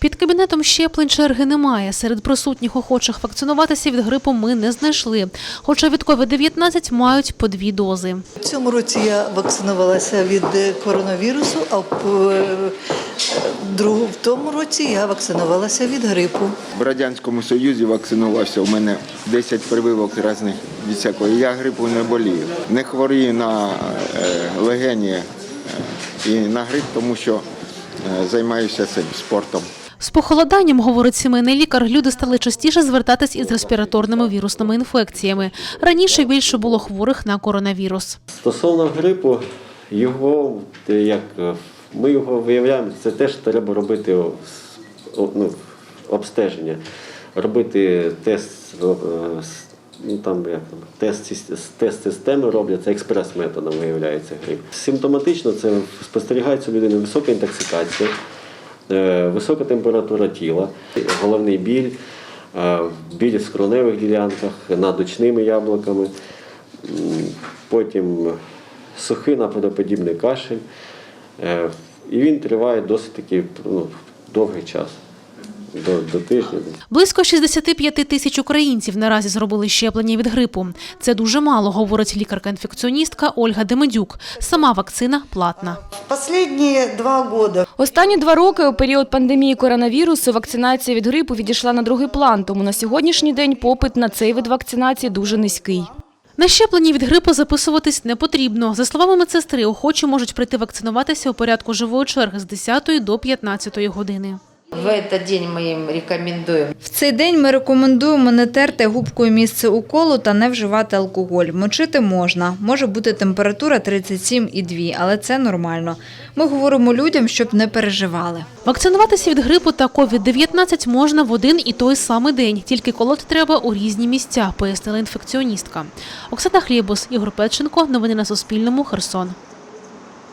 Під кабінетом щеплень черги немає. Серед присутніх охочих вакцинуватися від грипу ми не знайшли. Хоча від COVID-19 мають по дві дози. В цьому році я вакцинувалася від е, коронавірусу, а в е, тому році я вакцинувалася від грипу. В Радянському Союзі вакцинувався. У мене 10 прививок різних від всякого. Я грипу не болію. Не хворію на е, легені і на грип, тому що займаюся цим спортом. З похолоданням, говорить сімейний лікар, люди стали частіше звертатись із респіраторними вірусними інфекціями. Раніше більше було хворих на коронавірус. Стосовно грипу, його е, як е, ми його виявляємо, це теж треба робити ну, обстеження, робити тест. е, Ну, там, як тест, системи роблять, це експрес-методом виявляється грип. Симптоматично це спостерігається у людини висока інтоксикація, висока температура тіла, головний біль, е, біль в скроневих ділянках, над очними яблуками, потім сухий наподоподібний кашель. Е, І він триває досить таки ну, довгий час, до, до тижня. Близько 65 тисяч українців наразі зробили щеплення від грипу. Це дуже мало, говорить лікарка-інфекціоністка Ольга Демедюк. Сама вакцина платна. Последні два роки Останні два роки у період пандемії коронавірусу вакцинація від грипу відійшла на другий план, тому на сьогоднішній день попит на цей вид вакцинації дуже низький. На щеплення від грипу записуватись не потрібно. За словами медсестри, охочі можуть прийти вакцинуватися у порядку живої черги з 10 до 15 години. В этот день мы им рекомендуем В цей день ми рекомендуємо не терти губкою місце уколу та не вживати алкоголь. Мочити можна. Може бути температура 37,2, але це нормально. Ми говоримо людям, щоб не переживали. Вакцинуватися від грипу та COVID-19 можна в один і той самий день, тільки колоти треба у різні місця, пояснила інфекціоністка. Оксана Хлібус, Ігор Петченко. Новини на Суспільному. Херсон.